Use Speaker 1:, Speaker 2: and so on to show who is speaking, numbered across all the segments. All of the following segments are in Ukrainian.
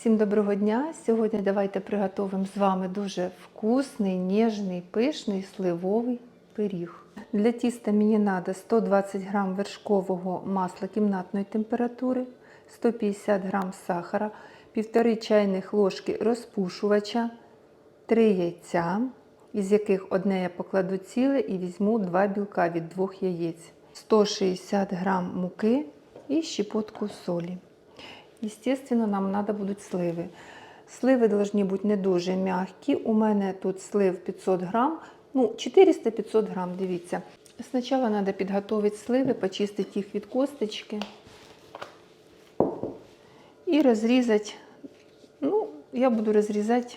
Speaker 1: Всім доброго дня! Сьогодні давайте приготуємо з вами дуже вкусний, ніжний, пишний сливовий пиріг. Для тіста мені треба 120 г вершкового масла кімнатної температури, 150 г сахара, 1,5 чайних ложки розпушувача, 3 яйця, із яких одне я покладу ціле і візьму 2 білка від 2 яєць, 160 г муки і щепотку солі. Естественно, нам треба будуть сливи. Сливи повинні бути не дуже м'які. У мене тут слив 500 грам, ну 400-500 грам, дивіться. Спочатку треба підготувати сливи, почистити їх від косточки і розрізати. Ну, я буду розрізати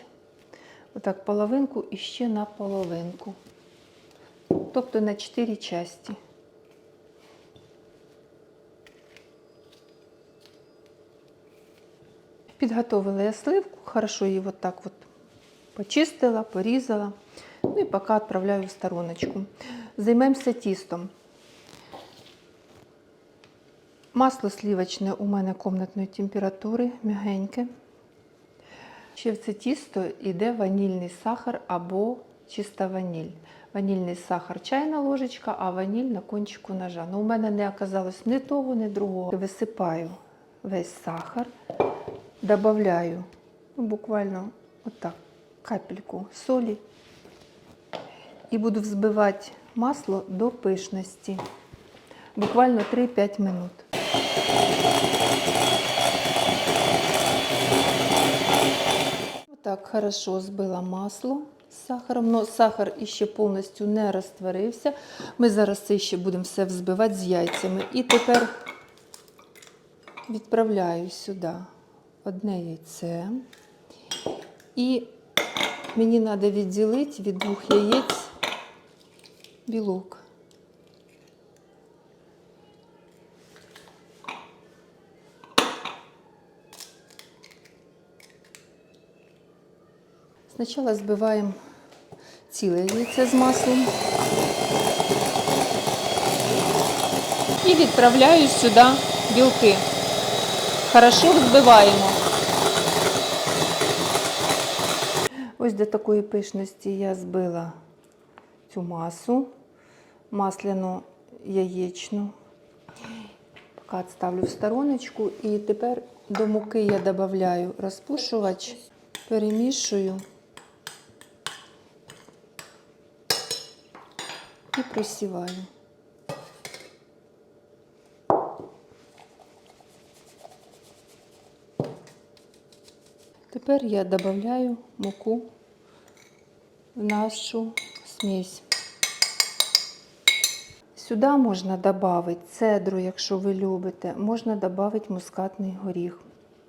Speaker 1: отак половинку і ще на половинку. Тобто на 4 часті. Підготовила я сливку, хорошо її вот так вот почистила, порізала. Ну і поки відправляю в стороночку. Займемося тістом. Масло сливочне у мене комнатної температури, м'ягеньке. Ще в це тісто йде ванільний сахар або чиста ваніль. Ванільний сахар чайна ложечка, а ваніль на кончику ножа. Ну, у мене не оказалось ні того, ні другого. Висипаю весь сахар. Добавляю ну, буквально отак капельку солі і буду взбивати масло до пишності. Буквально 3-5 минут. Так, хорошо збила масло з сахаром, але сахар іще повністю не розтворився. Ми зараз це ще будемо все взбивати з яйцями. І тепер відправляю сюди одне яйце. І мені треба відділити від двох яєць білок. Спочатку збиваємо ціле яйце з маслом і відправляю сюди білки. Хорошо взбиваємо. Ось до такої пишності я збила цю масу, масляну яєчну. Поки ставлю в стороночку. І тепер до муки я додаю розпушувач, перемішую і просіваю. Тепер я додаю муку в нашу смесь. Сюди можна додати цедру, якщо ви любите, можна додати мускатний горіх.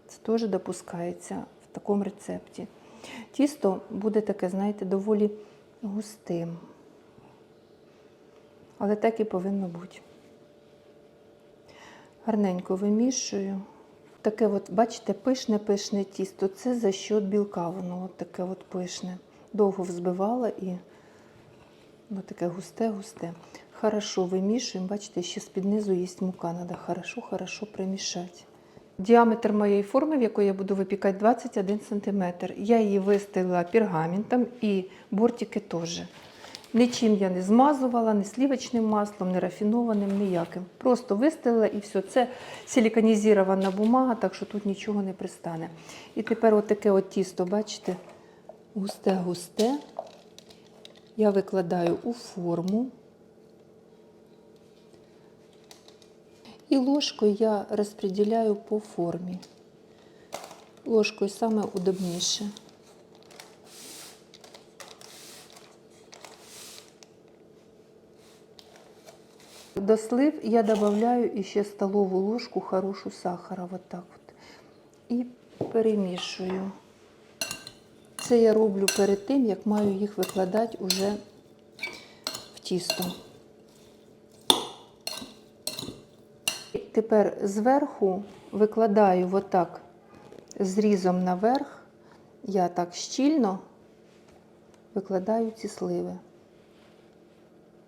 Speaker 1: Це теж допускається в такому рецепті. Тісто буде таке, знаєте, доволі густим. Але так і повинно бути. Гарненько вимішую. Таке, от, бачите, пишне-пишне тісто. Це за счет білка, воно от таке от пишне. Довго взбивала і воно таке густе-густе. Хорошо вимішуємо. Бачите, ще з-під низу є мука. Треба хорошо-хорошо примішати. Діаметр моєї форми, в якої я буду випікати, 21 см. Я її вистелила пергаментом і бортики теж. Нічим я не змазувала, ні слівочним маслом, ні рафінованим, ніяким. Просто вистелила і все. Це силіконізована бумага, так що тут нічого не пристане. І тепер отаке от тісто, бачите, густе-густе. Я викладаю у форму. І ложкою я розподіляю по формі. Ложкою саме удобніше. До слив я додаю ще столову ложку хорошу сахара. Вот так от. І перемішую. Це я роблю перед тим, як маю їх викладати уже в тісто. Тепер зверху викладаю отак зрізом наверх, я так щільно викладаю ці сливи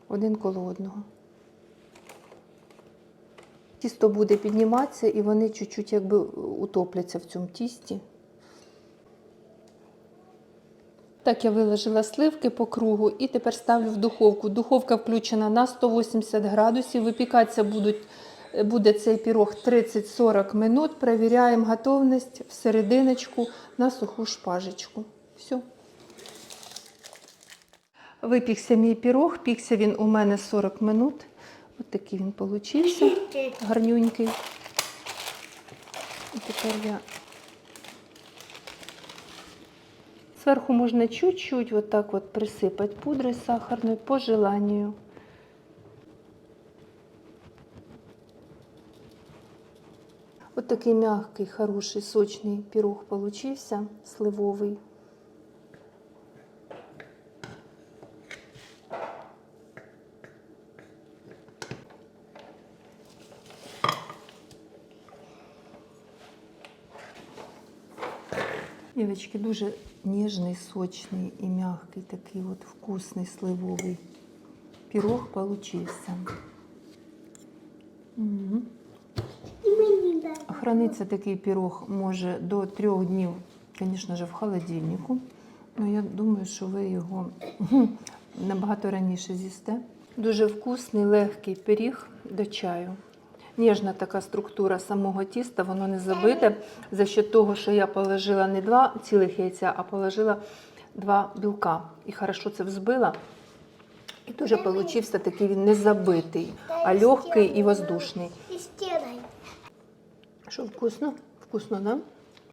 Speaker 1: один коло одного тісто буде підніматися і вони чуть-чуть якби утопляться в цьому тісті. Так, я виложила сливки по кругу і тепер ставлю в духовку. Духовка включена на 180 градусів. Випікатися будуть, буде цей пірог 30-40 минут. Провіряємо готовність в серединочку на суху шпажечку. Все. Випікся мій пірог, пікся він у мене 40 минут. Ось такий він получився, гарнюнький. І тепер я Сверху можно чуть-чуть вот так вот присыпать пудрой сахарной по желанию. Вот такий мягкий, хороший, сочный пирог получился, сливовый. Девочки, дуже ніжний, сочний і м'який, такий от вкусний сливовий пирог получився. Храниться такий пирог може до трьох днів, звісно ж, в холодильнику. Ну, я думаю, що ви його набагато раніше з'їсте. Дуже вкусний, легкий пиріг до чаю. Ніжна така структура самого тіста, воно не забите за що того, що я положила не два цілих яйця, а положила два білка. І хорошо це взбила. І дуже получився такий він не забитий, а легкий і воздушний.
Speaker 2: І стирай.
Speaker 1: Що вкусно? Вкусно, да?